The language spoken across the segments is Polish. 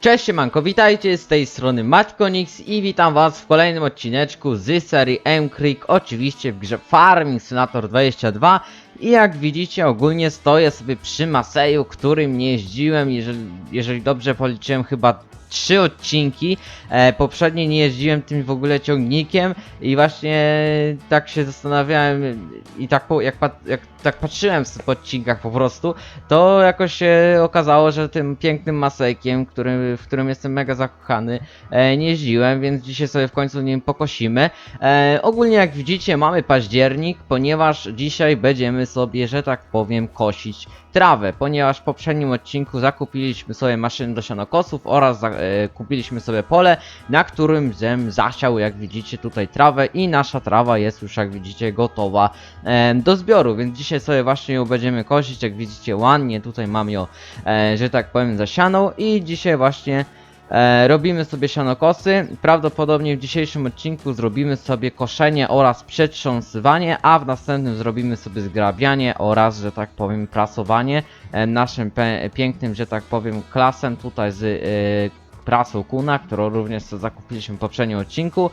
Cześć siemanko, witajcie z tej strony Matkonix i witam was w kolejnym odcineczku z serii M-Creek, oczywiście w grze Farming Simulator 22 i jak widzicie ogólnie stoję sobie przy Maseju, którym nie jeździłem, jeżeli, jeżeli dobrze policzyłem chyba trzy odcinki, e, poprzednie nie jeździłem tym w ogóle ciągnikiem i właśnie tak się zastanawiałem i tak po, jak, jak tak patrzyłem w odcinkach po prostu, to jakoś się okazało, że tym pięknym masejkiem, który, w którym jestem mega zakochany, e, nie jeździłem, więc dzisiaj sobie w końcu nim pokosimy. E, ogólnie jak widzicie mamy październik, ponieważ dzisiaj będziemy sobie, że tak powiem, kosić trawę, ponieważ w poprzednim odcinku zakupiliśmy sobie maszyny do sianokosów oraz za, e, kupiliśmy sobie pole, na którym zem zasiał, jak widzicie tutaj trawę i nasza trawa jest już jak widzicie gotowa e, do zbioru, więc dzisiaj sobie właśnie ją będziemy kosić, jak widzicie ładnie tutaj mam ją, e, że tak powiem zasianą i dzisiaj właśnie E, robimy sobie sianokosy. Prawdopodobnie w dzisiejszym odcinku zrobimy sobie koszenie oraz przetrząsywanie, a w następnym zrobimy sobie zgrabianie oraz, że tak powiem, prasowanie e, naszym pięknym, że tak powiem, klasem tutaj z e, prasą Kuna, którą również zakupiliśmy w poprzednim odcinku.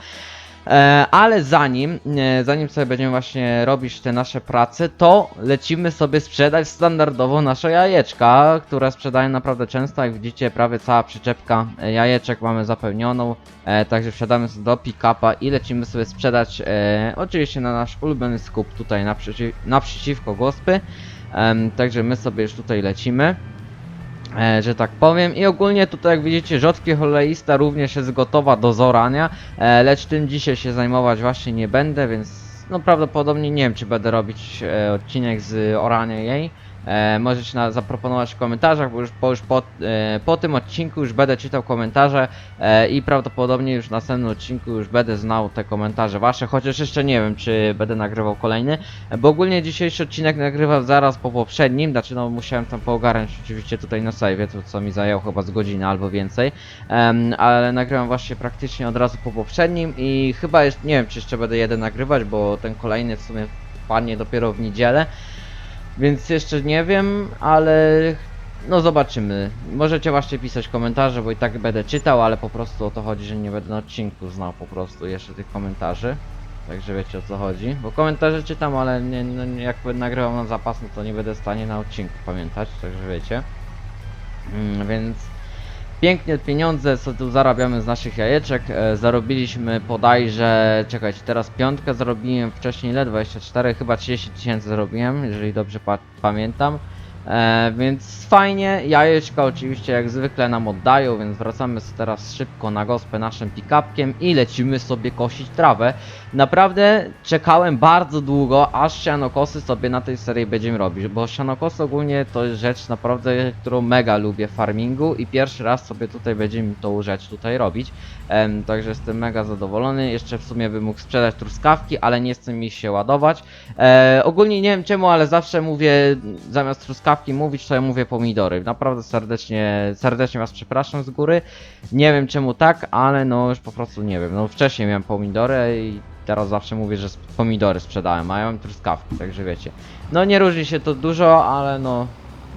E, ale zanim, e, zanim sobie będziemy właśnie robić te nasze prace, to lecimy sobie sprzedać standardowo nasze jajeczka, które sprzedają naprawdę często. Jak widzicie, prawie cała przyczepka e, jajeczek mamy zapełnioną. Także wsiadamy do pick-upa i lecimy sobie sprzedać oczywiście na nasz ulubiony skup tutaj naprzeciw, naprzeciwko gospy. Także my sobie już tutaj lecimy e, że tak powiem. I ogólnie tutaj jak widzicie rzodki oleista również jest gotowa do zorania, e, lecz tym dzisiaj się zajmować właśnie nie będę, więc no prawdopodobnie nie wiem czy będę robić e, odcinek z orania jej. E, możecie na, zaproponować w komentarzach, bo już, po, już po, e, po tym odcinku już będę czytał komentarze e, i prawdopodobnie już w następnym odcinku już będę znał te komentarze wasze, chociaż jeszcze nie wiem czy będę nagrywał kolejny, e, bo ogólnie dzisiejszy odcinek nagrywam zaraz po poprzednim, znaczy no musiałem tam poogarnąć oczywiście tutaj na save, to co mi zajęło chyba z godziny albo więcej, Em, ale nagrywam właśnie praktycznie od razu po poprzednim i chyba jest, nie wiem czy jeszcze będę jeden nagrywać, bo ten kolejny w sumie padnie dopiero w niedzielę, więc jeszcze nie wiem, ale no zobaczymy. Możecie właśnie pisać komentarze, bo i tak będę czytał, ale po prostu o to chodzi, że nie będę na odcinku znał po prostu jeszcze tych komentarzy. Także wiecie o co chodzi. Bo komentarze czytam, ale nie, no, jak będę nagrywał na zapas, no to nie będę w stanie na odcinku pamiętać, także wiecie. Mm, więc pięknie pieniądze, co tu zarabiamy z naszych jajeczek. E, zarobiliśmy bodajże, czekajcie, teraz piątkę zarobiłem, wcześniej ile? 24, chyba 30 tysięcy zarobiłem, jeżeli dobrze pa pamiętam. E, więc fajnie, jajeczka oczywiście jak zwykle nam oddają, więc wracamy teraz szybko na gospę naszym pick-upkiem i lecimy sobie kosić trawę. Naprawdę czekałem bardzo długo, aż sianokosy sobie na tej serii będziemy robić, bo sianokosy ogólnie to jest rzecz naprawdę, którą mega lubię w farmingu i pierwszy raz sobie tutaj będziemy tą rzecz tutaj robić. Em, także jestem mega zadowolony. Jeszcze w sumie bym mógł sprzedać truskawki, ale nie chcę mi się ładować. E, ogólnie nie wiem czemu, ale zawsze mówię, zamiast truskawki mówić, to ja mówię pomidory. Naprawdę serdecznie, serdecznie was przepraszam z góry. Nie wiem czemu tak, ale no już po prostu nie wiem. No wcześniej miałem pomidory i teraz zawsze mówię, że pomidory sprzedałem, a ja mam truskawki, także wiecie. No nie różni się to dużo, ale no,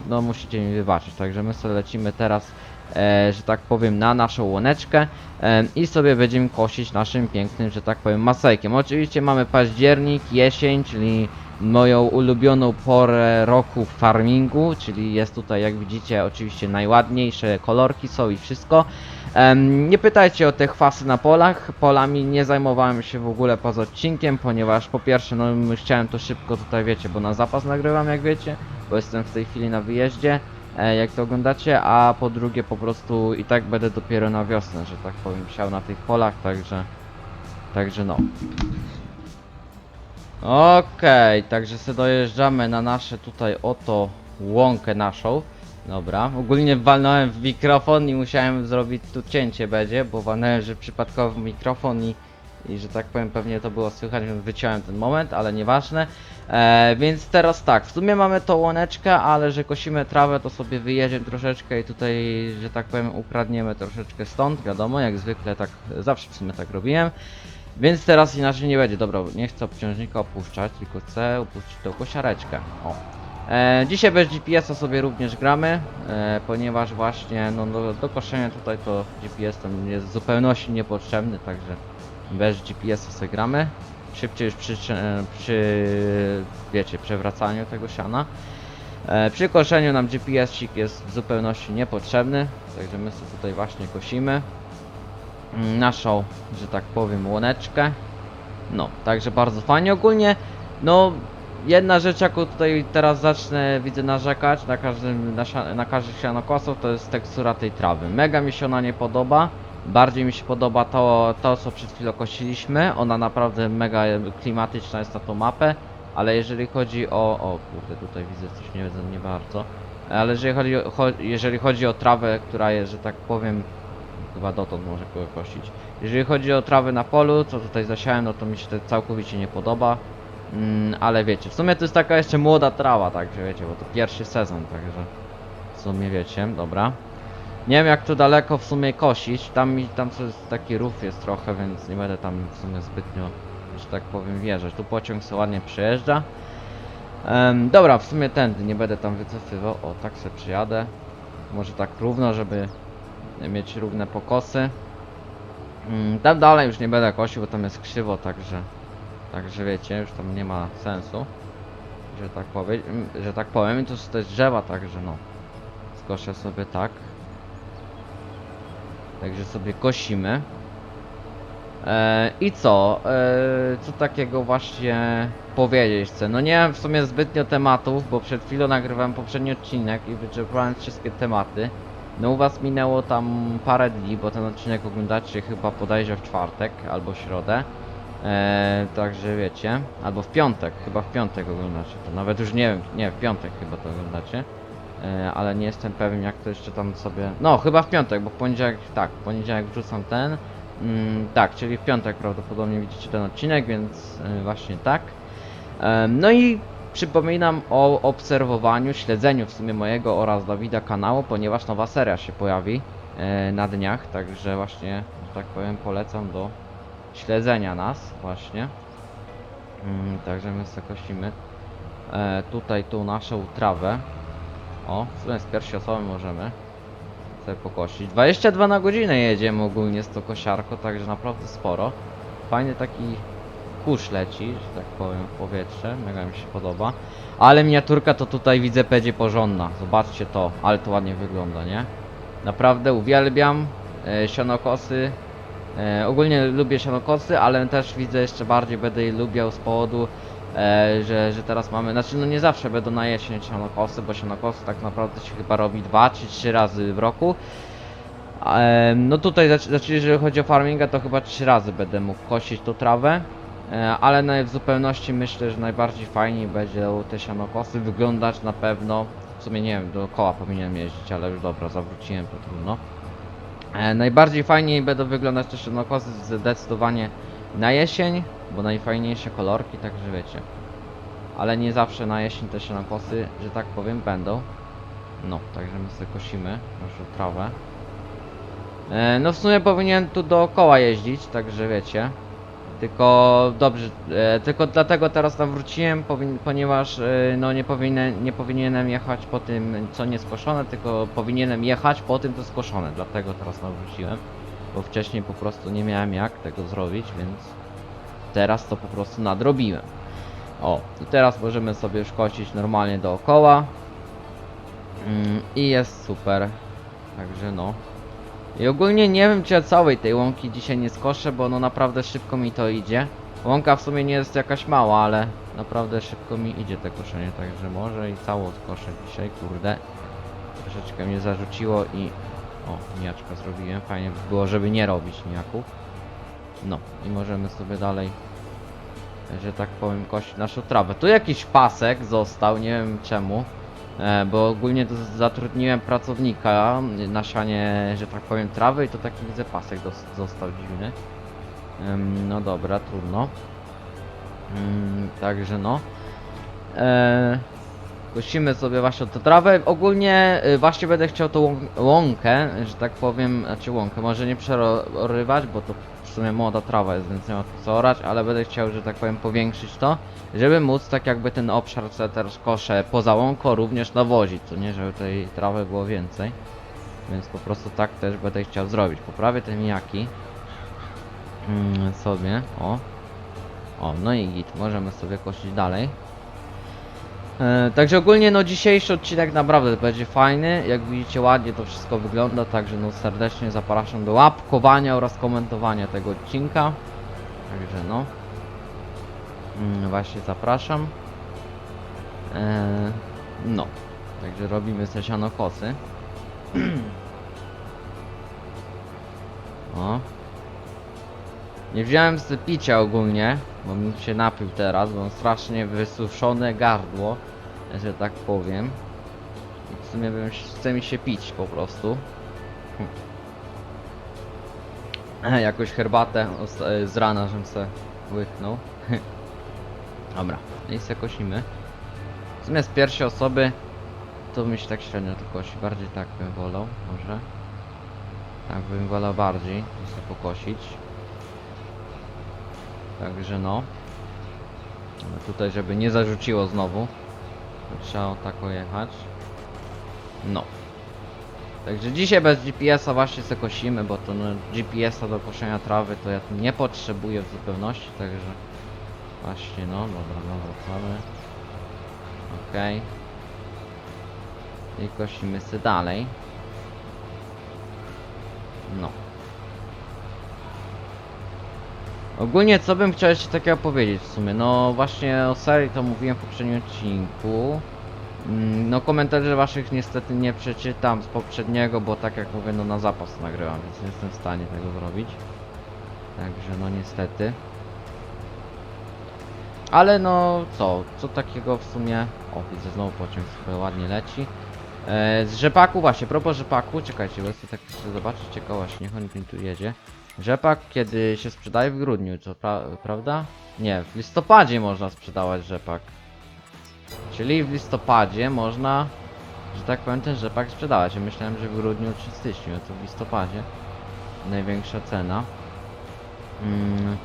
no musicie mi wybaczyć. Także my sobie lecimy teraz, e, że tak powiem, na naszą łoneczkę e, i sobie będziemy kosić naszym pięknym, że tak powiem, masejkiem. Oczywiście mamy październik, jesień, czyli moją ulubioną porę roku w farmingu, czyli jest tutaj, jak widzicie, oczywiście najładniejsze kolorki są i wszystko. Nie pytajcie o te chwasy na polach. Polami nie zajmowałem się w ogóle poza odcinkiem, ponieważ po pierwsze, no chciałem to szybko tutaj, wiecie, bo na zapas nagrywam, jak wiecie, bo jestem w tej chwili na wyjeździe, e, jak to oglądacie, a po drugie po prostu i tak będę dopiero na wiosnę, że tak powiem, siał na tych polach, także, także no. Okej, także sobie dojeżdżamy na nasze tutaj oto łąkę naszą. Dobra, ogólnie walnąłem w mikrofon i musiałem zrobić tu cięcie będzie, bo walnąłem, że przypadkowo w mikrofon i, i że tak powiem pewnie to było słychać, więc wyciąłem ten moment, ale nieważne. E, więc teraz tak, w sumie mamy tą łoneczkę, ale że kosimy trawę to sobie wyjedziemy troszeczkę i tutaj, że tak powiem ukradniemy troszeczkę stąd, wiadomo, jak zwykle tak, zawsze w sumie tak robiłem. Więc teraz inaczej nie będzie. Dobra, nie chcę obciążnika opuszczać, tylko chcę opuścić tą kosiareczkę. O. E, dzisiaj bez GPS-a sobie również gramy, e, ponieważ właśnie no, do, do koszenia tutaj to GPS tam jest w zupełności niepotrzebny, także bez GPS-a sobie gramy. Szybciej już przy, przy wiecie, przewracaniu tego siana. E, przy koszeniu nam GPS-sik jest w zupełności niepotrzebny, także my sobie tutaj właśnie kosimy mm, naszą, że tak powiem, łoneczkę. No, także bardzo fajnie. Ogólnie, no, jedna rzecz, jaką tutaj teraz zacznę, widzę narzekać na każdym, na, na każdych sianokosów, to jest tekstura tej trawy. Mega mi się ona nie podoba. Bardziej mi się podoba to, to co przed chwilą kosiliśmy. Ona naprawdę mega klimatyczna jest na tą mapę. Ale jeżeli chodzi o... O kurde, tutaj widzę coś nie, nie bardzo. Ale jeżeli chodzi, o, jeżeli chodzi o trawę, która jest, że tak powiem, chyba dotąd może kogo kosić. Jeżeli chodzi o trawę na polu, co tutaj zasiałem, no to mi się to całkowicie nie podoba. Mm, ale wiecie, w sumie to jest taka jeszcze młoda trawa, także wiecie, bo to pierwszy sezon, także w sumie wiecie, dobra. Nie wiem jak tu daleko w sumie kosić, tam tam jest taki rów jest trochę, więc nie będę tam w sumie zbytnio, że tak powiem, wjeżdżać. Tu pociąg sobie ładnie przejeżdża. Em, dobra, w sumie tędy, nie będę tam wycofywał. O, tak sobie przyjadę. Może tak równo, żeby mieć równe pokosy. Mm, tam dalej już nie będę kosił, bo tam jest krzywo, także... Także wiecie, już tam nie ma sensu. Że tak powiem, że tak powiem. Tu są też drzewa, także no. Skoszę sobie tak. Także sobie kosimy. E, I co? E, co takiego właśnie powiedzieć chcę? No nie mam w sumie zbytnio tematów, bo przed chwilą nagrywałem poprzedni odcinek i wyczerpałem wszystkie tematy. No u was minęło tam parę dni, bo ten odcinek oglądacie chyba podejdzie w czwartek albo w środę. E, także wiecie, albo w piątek, chyba w piątek oglądacie to. Nawet już nie wiem, nie, w piątek chyba to oglądacie. E, ale nie jestem pewien jak to jeszcze tam sobie... No, chyba w piątek, bo w poniedziałek, tak, w poniedziałek wrzucam ten. Mm, tak, czyli w piątek prawdopodobnie widzicie ten odcinek, więc y, właśnie tak. Em, no i przypominam o obserwowaniu, śledzeniu w sumie mojego oraz Dawida kanału, ponieważ nowa seria się pojawi e, na dniach, także właśnie, że tak powiem, polecam do śledzenia nas właśnie. Mm, także my sobie kosimy e, tutaj tą naszą trawę. O, w sumie z pierwszej osoby możemy sobie pokosić. 22 na godzinę jedziemy ogólnie z tą kosiarką, także naprawdę sporo. Fajny taki kurz leci, że tak powiem, w powietrze, mega mi się podoba. Ale miniaturka to tutaj widzę będzie porządna, zobaczcie to, ale to ładnie wygląda, nie? Naprawdę uwielbiam e, sianokosy. E, ogólnie lubię sianokosy, ale też widzę jeszcze bardziej będę je lubiał z powodu e, że, że teraz mamy, znaczy no nie zawsze będą na jesień sianokosy, bo sianokosy tak naprawdę się chyba robi dwa czy trzy razy w roku. E, no tutaj, znaczy, jeżeli chodzi o farminga, to chyba trzy razy będę mógł kosić tą trawę. E, ale w zupełności myślę, że najbardziej fajniej będzie te sianokosy wyglądać na pewno. W sumie nie wiem, dookoła powinienem jeździć, ale już dobra, zawróciłem, to trudno. E, najbardziej fajniej będą wyglądać te sianokosy zdecydowanie na jesień, bo najfajniejsze kolorki, także wiecie. Ale nie zawsze na jesień te sianokosy, że tak powiem, będą. No, także my sobie kosimy naszą trawę. E, no w sumie powinien tu dookoła jeździć, także wiecie. Tylko dobrze, e, tylko dlatego teraz tam wróciłem, powin, ponieważ e, no nie, powinien, nie powinienem jechać po tym co nie skoszone, tylko powinienem jechać po tym co skoszone, dlatego teraz tam wróciłem. Bo wcześniej po prostu nie miałem jak tego zrobić, więc teraz to po prostu nadrobiłem. O, i teraz możemy sobie już kosić normalnie dookoła. Mm, I jest super. Także no. I ogólnie nie wiem czy ja całej tej łąki dzisiaj nie skoszę, bo no naprawdę szybko mi to idzie. Łąka w sumie nie jest jakaś mała, ale naprawdę szybko mi idzie te koszenie, także może i całą skoszę dzisiaj, kurde. Troszeczkę mnie zarzuciło i... O, mijaczka zrobiłem, fajnie by było, żeby nie robić mijaków. No, i możemy sobie dalej, że tak powiem, kosić naszą trawę. Tu jakiś pasek został, nie wiem czemu. E, bo ogólnie to zatrudniłem pracownika na sianie, że tak powiem, trawy i to taki widzę pasek został dziwny. No dobra, trudno. Mm, także no. E, kosimy sobie właśnie tę trawę. Ogólnie y, właśnie będę chciał tą łą- łąkę, że tak powiem, znaczy łąkę, może nie przerywać, bo to sumie młoda trawa jest, więc nie ma co orać, ale będę chciał, że tak powiem, powiększyć to, żeby móc tak jakby ten obszar, co teraz koszę poza łąką, również nawozić, co nie, żeby tej trawy było więcej. Więc po prostu tak też będę chciał zrobić. Poprawię te mijaki mm, sobie, o. O, no i git, możemy sobie kosić dalej. E, także ogólnie no dzisiejszy odcinek naprawdę będzie fajny. Jak widzicie ładnie to wszystko wygląda, także no serdecznie zapraszam do łapkowania oraz komentowania tego odcinka. Także no. Mm, właśnie zapraszam. E, no. Także robimy sesiano kosy. o. Nie wziąłem z picia ogólnie, bo mi się napił teraz, bo mam strasznie wysuszone gardło, że tak powiem. I w sumie bym, chce mi się pić po prostu. Jakąś herbatę z rana, żebym se łyknął. Dobra, no i se kosimy. Z pierwszej osoby to bym się tak średnio to kosi. Bardziej tak bym wolał, może. Tak bym wolał bardziej, to sobie pokosić. Także no. Ale tutaj, żeby nie zarzuciło znowu, trzeba tak jechać. No. Także dzisiaj bez GPS-a właśnie se kosimy, bo to no, GPS-a do koszenia trawy to ja nie potrzebuję w zupełności, także właśnie no, dobra, no wracamy. Okej. I kosimy se dalej. No. Ogólnie co bym chciał jeszcze takiego powiedzieć w sumie, no właśnie o serii to mówiłem w poprzednim odcinku. Mm, No komentarzy waszych niestety nie przeczytam z poprzedniego, bo tak jak mówię, no na zapas nagrywam, więc nie jestem w stanie tego zrobić. Także no niestety. Ale no co, co takiego w sumie... O, widzę znowu pociąg sobie ładnie leci. E, z rzepaku właśnie, propos rzepaku, czekajcie, bo chcę tak chcę zobaczyć ciekawe właśnie, niech on tu jedzie. Rzepak kiedy się sprzedaje w grudniu, co pra prawda? Nie, w listopadzie można sprzedawać rzepak. Czyli w listopadzie można, że tak powiem, ten rzepak sprzedawać. Ja myślałem, że w grudniu czy styczniu, to w listopadzie. Największa cena. Mm.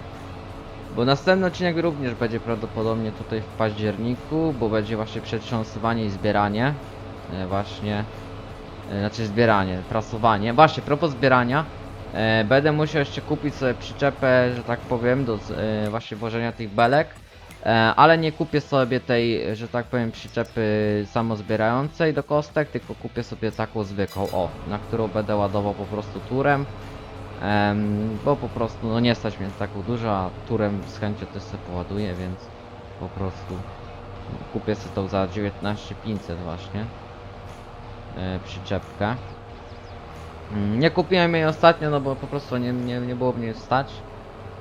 Bo następny odcinek również będzie prawdopodobnie tutaj w październiku, bo będzie właśnie przetrząsywanie i zbieranie. E, właśnie. E, znaczy zbieranie, prasowanie. Właśnie, propos zbierania. E, będę musiał jeszcze kupić sobie przyczepę, że tak powiem, do e, właśnie włożenia tych belek. E, ale nie kupię sobie tej, że tak powiem, przyczepy samozbierającej do kostek, tylko kupię sobie taką zwykłą, o, na którą będę ładował po prostu turem. Em, bo po prostu, no nie stać mnie taką dużo, a turem z chęcią też sobie poładuję, więc po prostu kupię sobie tą za 19500 właśnie e, przyczepkę. Mm, Nie kupiłem jej ostatnio, no bo po prostu nie, nie, nie było mnie stać.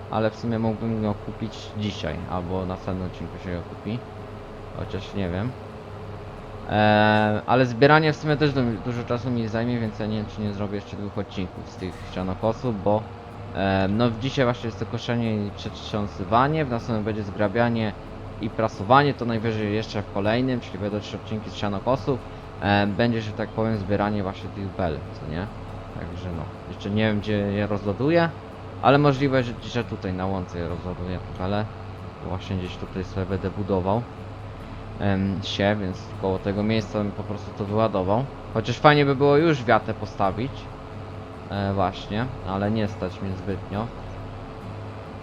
Ale w sumie mógłbym ją kupić dzisiaj, albo na następnym odcinku się ją kupi. Chociaż nie wiem. Eee, ale zbieranie w sumie też du dużo czasu mi zajmie, więc ja nie wiem czy nie zrobię jeszcze dwóch odcinków z tych ścianokosów, bo e, no dzisiaj właśnie jest to koszenie i przetrząsywanie, w następnym będzie zgrabianie i prasowanie, to najwyżej jeszcze w kolejnym, czyli będą trzy odcinki z ścianokosów. E, będzie, że tak powiem, zbieranie właśnie tych bel, co nie? Także no, jeszcze nie wiem gdzie je rozładuję, ale możliwe, że, że tutaj na łące je rozładuję te bele. Bo Właśnie gdzieś tutaj sobie będę budował em, się, więc koło tego miejsca bym po prostu to wyładował. Chociaż fajnie by było już wiatę postawić. E, właśnie, ale nie stać mnie zbytnio.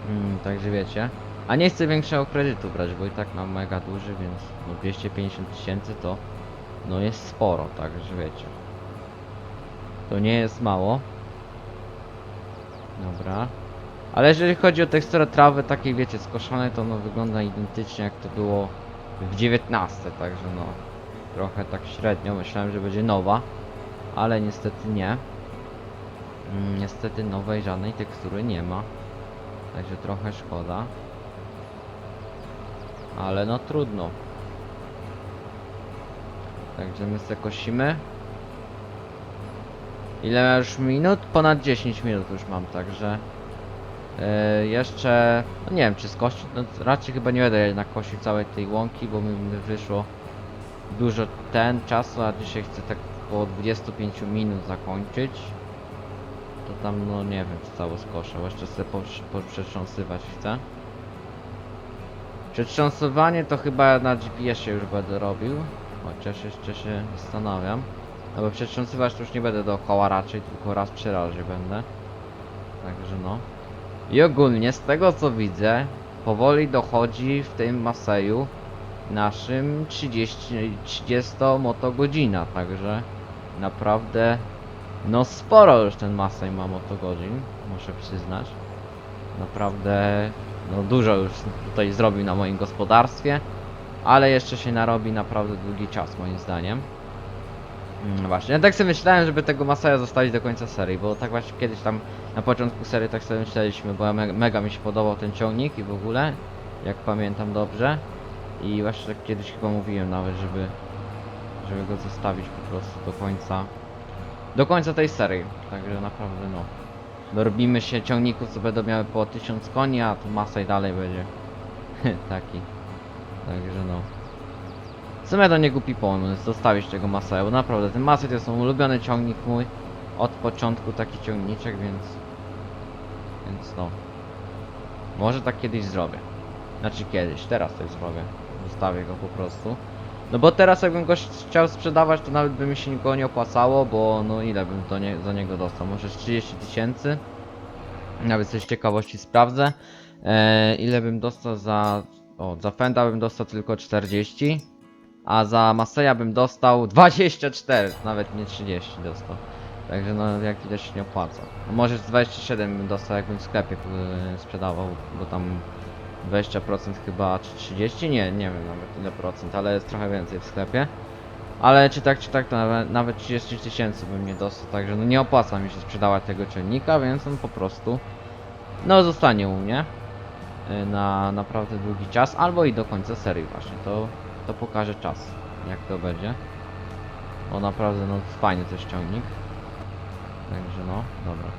Mm, także wiecie. A nie chcę większego kredytu brać, bo i tak mam mega duży, więc no 250 tysięcy to no jest sporo, także wiecie. To nie jest mało. Dobra. Ale jeżeli chodzi o teksturę trawy takiej wiecie skoszonej, to no wygląda identycznie jak to było w 19, także no trochę tak średnio, myślałem, że będzie nowa, ale niestety nie. Mm, Niestety nowej żadnej tekstury nie ma. Także trochę szkoda. Ale no trudno. Także my se kosimy. Ile ma już minut? Ponad 10 minut już mam, także e, jeszcze, no nie wiem czy skosić, no raczej chyba nie będę jednak kosił całej tej łąki, bo mi wyszło dużo ten czasu, a dzisiaj chcę tak około 25 minut zakończyć. to tam, no nie wiem, czy cało skoszę, jeszcze sobie przetrząsywać chcę. Przetrząsywanie to chyba na GPS-ie już będę robił, chociaż jeszcze się zastanawiam. No bo przetrząsywać to już nie będę dookoła raczej, tylko raz przy razie będę. Także no. I ogólnie z tego co widzę, powoli dochodzi w tym Maseju naszym 30, 30 motogodzina, także naprawdę no sporo już ten Masej ma motogodzin, muszę przyznać. Naprawdę no dużo już tutaj zrobił na moim gospodarstwie, ale jeszcze się narobi naprawdę długi czas moim zdaniem. Mm, właśnie, ja tak sobie myślałem, żeby tego Masaja zostawić do końca serii, bo tak właśnie kiedyś tam na początku serii tak sobie myśleliśmy, bo ja me mega mi się podobał ten ciągnik i w ogóle, jak pamiętam dobrze. I właśnie tak kiedyś chyba mówiłem nawet, żeby, żeby go zostawić po prostu do końca, do końca tej serii. Także naprawdę no. Dorobimy się ciągników, co będą miały po 1000 koni, a tu Masaj dalej będzie taki. Także no. Sumie to nie głupi pomysł, zostawić tego Masaja, bo naprawdę ten Masaj to jest ulubiony ciągnik mój. Od początku taki ciągniczek, więc... Więc no. Może tak kiedyś zrobię. Znaczy kiedyś, teraz tak zrobię. Zostawię go po prostu. No bo teraz jakbym go ch- chciał sprzedawać, to nawet by mi się go nie opłacało, bo no ile bym do nie, za niego dostał? Może z 30 tysięcy? Nawet coś ciekawości sprawdzę. E, ile bym dostał za... O, za Fenda bym dostał tylko 40. A za Maseja bym dostał 24, nawet nie 30 dostał. Także no jak widać się nie opłaca. No może z 27 bym dostał jakbym w sklepie yy, sprzedawał, bo tam 20% chyba, czy 30? Nie, nie wiem nawet ile procent, ale jest trochę więcej w sklepie. Ale czy tak, czy tak, to nawet, nawet 30 tysięcy bym nie dostał, także no nie opłaca mi się sprzedawać tego ciągnika, więc on po prostu no zostanie u mnie yy, na naprawdę długi czas, albo i do końca serii właśnie, to, to pokaże czas, jak to będzie. Bo naprawdę no fajny też ciągnik. Także no, dobra.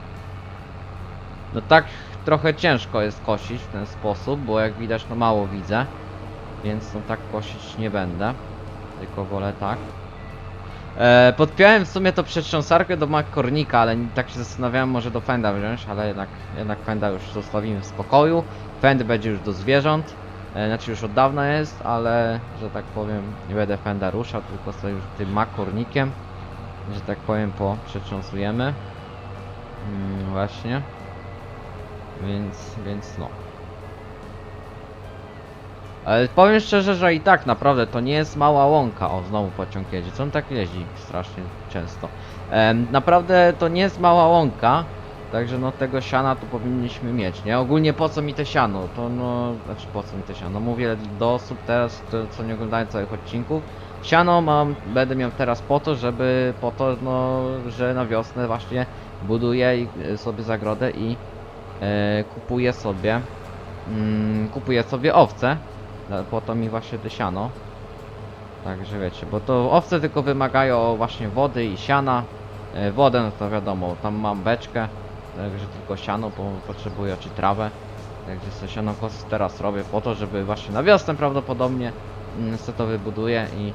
No tak trochę ciężko jest kosić w ten sposób, bo jak widać no mało widzę. Więc no tak kosić nie będę. Tylko wolę tak. E, podpiąłem w sumie to przetrząsarkę do McCornika, ale tak się zastanawiałem może do Fenda wziąć, ale jednak, jednak Fenda już zostawimy w spokoju. Fend będzie już do zwierząt. E, znaczy już od dawna jest, ale że tak powiem nie będę Fenda ruszał, tylko sobie już tym McCornikiem że tak powiem, po przetrząsujemy. Mm, właśnie. Więc, więc no. Ale powiem szczerze, że i tak naprawdę to nie jest mała łąka. O, znowu pociąg jedzie. Co on tak jeździ strasznie często? Em, naprawdę to nie jest mała łąka. Także no tego siana tu powinniśmy mieć, nie? Ogólnie po co mi te siano? To no, znaczy po co mi te siano? Mówię do osób teraz, co nie oglądają całych odcinków. Siano mam, będę miał teraz po to, żeby, po to, no, że na wiosnę właśnie buduję y, sobie zagrodę i e, kupuję sobie, mm, kupuję sobie owce. Po to mi właśnie te siano. Także wiecie, bo to owce tylko wymagają właśnie wody i siana. E, wodę, no to wiadomo, tam mam beczkę, także tylko siano, potrzebuję, czy trawę. Także sobie siano kos teraz robię po to, żeby właśnie na wiosnę prawdopodobnie mm, se to wybuduję i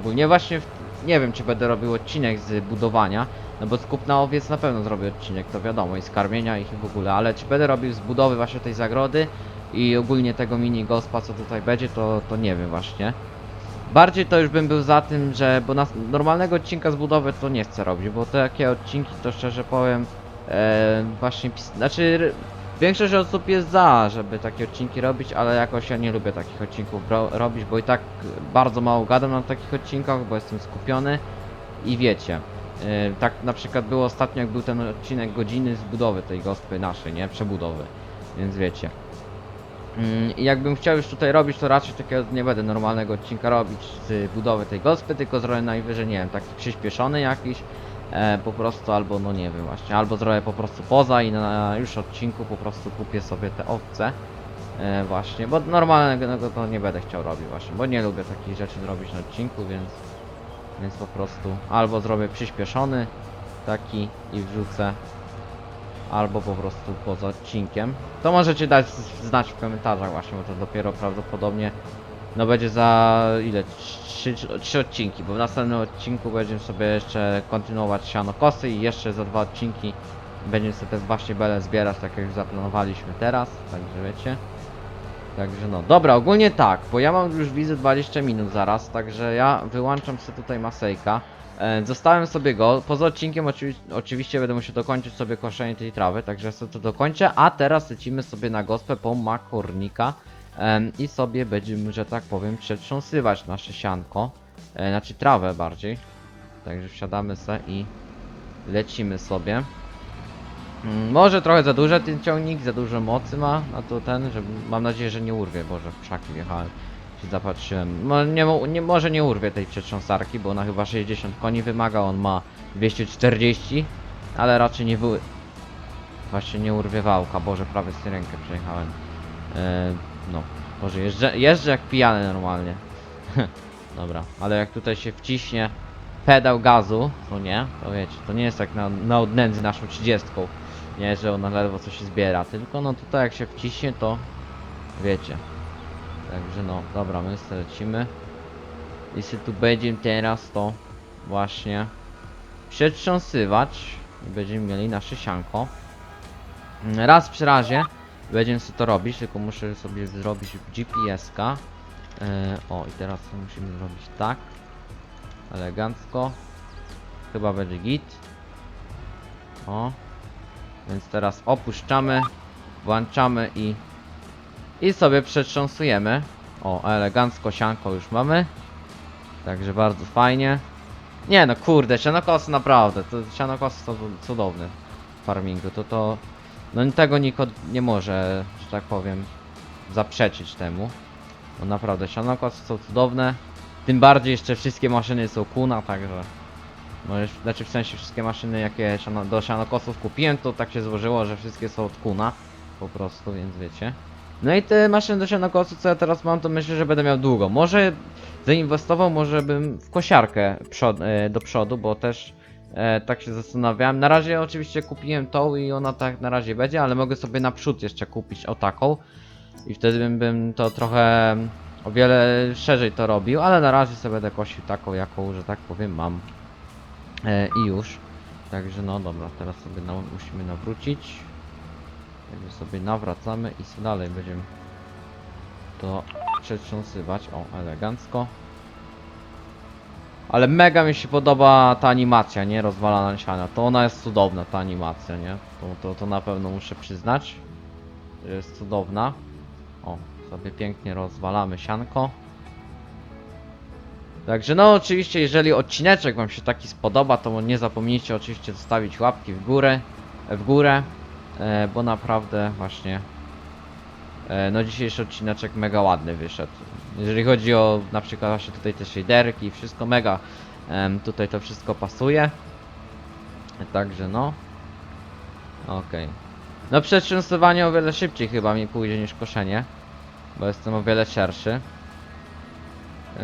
ogólnie właśnie w, nie wiem czy będę robił odcinek z budowania, no bo z kupna owiec na pewno zrobię odcinek, to wiadomo, i z karmienia ich i w ogóle, ale czy będę robił z budowy właśnie tej zagrody i ogólnie tego mini gospa co tutaj będzie, to, to nie wiem właśnie. Bardziej to już bym był za tym, że bo nas, normalnego odcinka z budowy to nie chcę robić, bo takie odcinki to szczerze powiem właśnie pis- znaczy większość osób jest za, żeby takie odcinki robić, ale jakoś ja nie lubię takich odcinków ro robić, bo i tak bardzo mało gadam na takich odcinkach, bo jestem skupiony i wiecie. tak na przykład było ostatnio, jak był ten odcinek godziny z budowy tej gospy naszej, nie? Przebudowy. Więc wiecie. Mm, I jakbym chciał już tutaj robić, to raczej takiego nie będę normalnego odcinka robić z budowy tej gospy, tylko zrobię najwyżej, nie wiem, taki przyspieszony jakiś, e, po prostu, albo no nie wiem właśnie, albo zrobię po prostu poza i na już odcinku po prostu kupię sobie te owce, e, właśnie, bo normalnego to nie będę chciał robić właśnie, bo nie lubię takich rzeczy robić na odcinku, więc, więc po prostu albo zrobię przyspieszony taki i wrzucę albo po prostu poza odcinkiem. To możecie dać znać w komentarzach właśnie, bo to dopiero prawdopodobnie no będzie za ile? Trzy, trzy odcinki, bo w następnym odcinku będziemy sobie jeszcze kontynuować siano kosy i jeszcze za dwa odcinki Będziemy sobie właśnie bele zbierać, tak jak już zaplanowaliśmy teraz, także wiecie. Także no, dobra, ogólnie tak, bo ja mam już widzę 20 minut zaraz, także ja wyłączam sobie tutaj masejka. E, zostałem sobie go, poza odcinkiem oczywi oczywiście będę musiał dokończyć sobie koszenie tej trawy, także sobie to dokończę, a teraz lecimy sobie na gospę po makornika i sobie będziemy, że tak powiem, przetrząsywać nasze sianko, e, znaczy trawę bardziej. Także wsiadamy se i lecimy sobie. Mm, Może trochę za duży ten ciągnik, za dużo mocy ma, a to ten, że mam nadzieję, że nie urwie, Boże, w krzaki wjechałem, się zapatrzyłem. Mo, nie, nie, może nie urwie tej przetrząsarki, bo ona chyba 60 koni wymaga, on ma 240, ale raczej nie wy... Właśnie nie urwie wałka, Boże, prawie z rękę przejechałem. E, no, Boże, jeżdżę, jeżdżę jak pijany normalnie. Dobra, ale jak tutaj się wciśnie pedał gazu, to nie, to wiecie, to nie jest jak na, na odnędzy naszą 30. Nie, że ona ledwo coś się zbiera, tylko no tutaj jak się wciśnie, to wiecie. Także no, dobra, my lecimy. Jeśli tu będziemy teraz, to właśnie przetrząsywać będziemy mieli nasze sianko. Raz przy razie będziemy sobie to robić, tylko muszę sobie zrobić GPS-ka. E, o, i teraz to musimy zrobić tak. Elegancko. Chyba będzie git. O. Więc teraz opuszczamy, włączamy i i sobie przetrząsujemy. O, elegancko sianko już mamy. Także bardzo fajnie. Nie no kurde, sianokosy naprawdę, to sianokosy są cudowne w farmingu, to to no tego nikt od- nie może, że tak powiem, zaprzeczyć temu. No naprawdę, sianokosy są cudowne. Tym bardziej jeszcze wszystkie maszyny są kuna, także Możesz, znaczy w sensie wszystkie maszyny jakie siano, do sianokosów kupiłem, to tak się złożyło, że wszystkie są od kuna. Po prostu, więc wiecie. No i te maszyny do sianokosów, co ja teraz mam, to myślę, że będę miał długo. Może zainwestował, może bym w kosiarkę przod, e, do przodu, bo też e, tak się zastanawiałem. Na razie oczywiście kupiłem tą i ona tak na razie będzie, ale mogę sobie naprzód jeszcze kupić o taką. I wtedy bym, bym to trochę o wiele szerzej to robił, ale na razie sobie będę kosił taką, jaką, że tak powiem, mam. E, I już. Także no dobra, teraz sobie na, musimy nawrócić. Także sobie nawracamy i dalej będziemy to przetrząsywać. O, elegancko. Ale mega mi się podoba ta animacja, nie? Rozwalana siana. To ona jest cudowna, ta animacja, nie? To, to, to na pewno muszę przyznać. Jest cudowna. O, sobie pięknie rozwalamy sianko. Także no oczywiście jeżeli odcineczek wam się taki spodoba, to nie zapomnijcie oczywiście zostawić łapki w górę, w górę, e, bo naprawdę właśnie no dzisiejszy odcineczek mega ładny wyszedł. Jeżeli chodzi o na przykład właśnie tutaj te shaderki wszystko mega tutaj to wszystko pasuje. Także no. Okej. No przetrzęsowanie o wiele szybciej chyba mi pójdzie niż koszenie, bo jestem o wiele szerszy. Yy,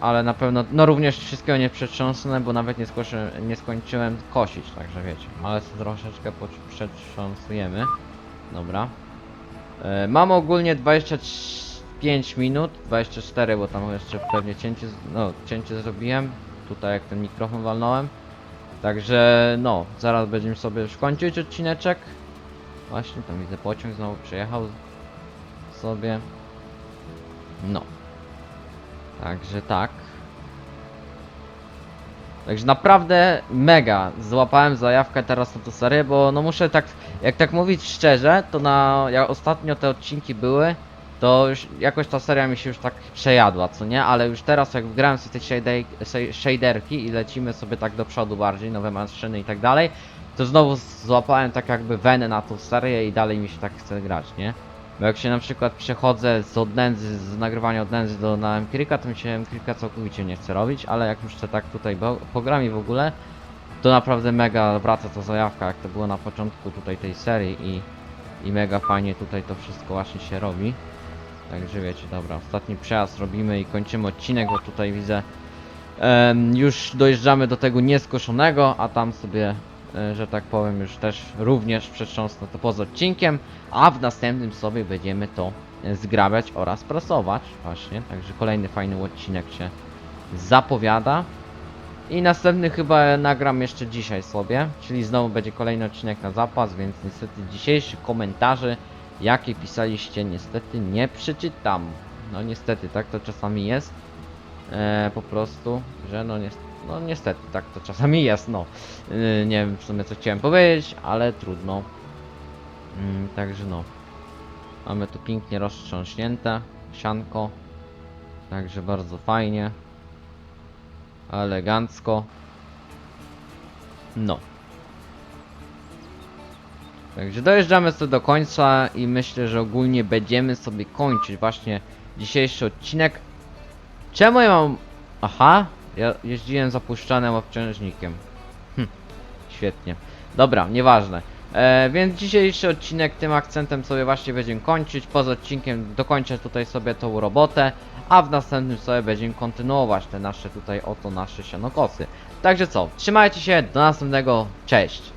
ale na pewno, no również wszystkiego nie przetrząsnę, bo nawet nie, skoszy, nie skończyłem kosić, także wiecie, ale troszeczkę przetrząsujemy. Dobra. Yy, mam ogólnie 25 minut, 24, bo tam jeszcze pewnie cięcie, no cięcie zrobiłem, tutaj jak ten mikrofon walnąłem. Także no, zaraz będziemy sobie już kończyć odcineczek. Właśnie, tam widzę pociąg znowu przejechał sobie. No. Także tak. Także naprawdę mega złapałem zajawkę teraz na tę serię, bo no muszę tak, jak tak mówić szczerze, to na, jak ostatnio te odcinki były, to już jakoś ta seria mi się już tak przejadła, co nie? Ale już teraz jak wgrałem sobie te shadej- sh- shaderki i lecimy sobie tak do przodu bardziej, nowe maszyny i tak dalej, to znowu złapałem tak jakby wenę na tą serię i dalej mi się tak chce grać, nie? Bo jak się na przykład przechodzę z odnędzy, z nagrywania odnędzy do na Empirika, to mi się Empirika całkowicie nie chce robić, ale jak już chcę tak tutaj pogram i w ogóle, to naprawdę mega wraca to zajawka, jak to było na początku tutaj tej serii i, i mega fajnie tutaj to wszystko właśnie się robi. Także wiecie, dobra, ostatni przejazd robimy i kończymy odcinek, bo tutaj widzę już dojeżdżamy do tego nieskoszonego, a tam sobie, e, że tak powiem, już też również przetrząsnę to poza odcinkiem, a w następnym sobie będziemy to zgrabiać oraz prasować właśnie, także kolejny fajny odcinek się zapowiada. I następny chyba nagram jeszcze dzisiaj sobie, czyli znowu będzie kolejny odcinek na zapas, więc niestety dzisiejszych komentarzy, jakie pisaliście, niestety nie przeczytam. No niestety, tak to czasami jest. E, po prostu, że no, nies no niestety, tak to czasami jest, no. E, nie wiem w sumie co chciałem powiedzieć, ale trudno. Mm, także no. Mamy tu pięknie roztrząśnięte sianko. Także bardzo fajnie. Elegancko. No. Także dojeżdżamy sobie do końca i myślę, że ogólnie będziemy sobie kończyć właśnie dzisiejszy odcinek. Czemu ja mam... Aha, ja jeździłem zapuszczanym obciążnikiem. Hm, świetnie. Dobra, nieważne. E, więc dzisiejszy odcinek tym akcentem sobie właśnie będziemy kończyć. Poza odcinkiem dokończę tutaj sobie tą robotę, a w następnym sobie będziemy kontynuować te nasze tutaj oto nasze sianokosy. Także co, trzymajcie się, do następnego, cześć!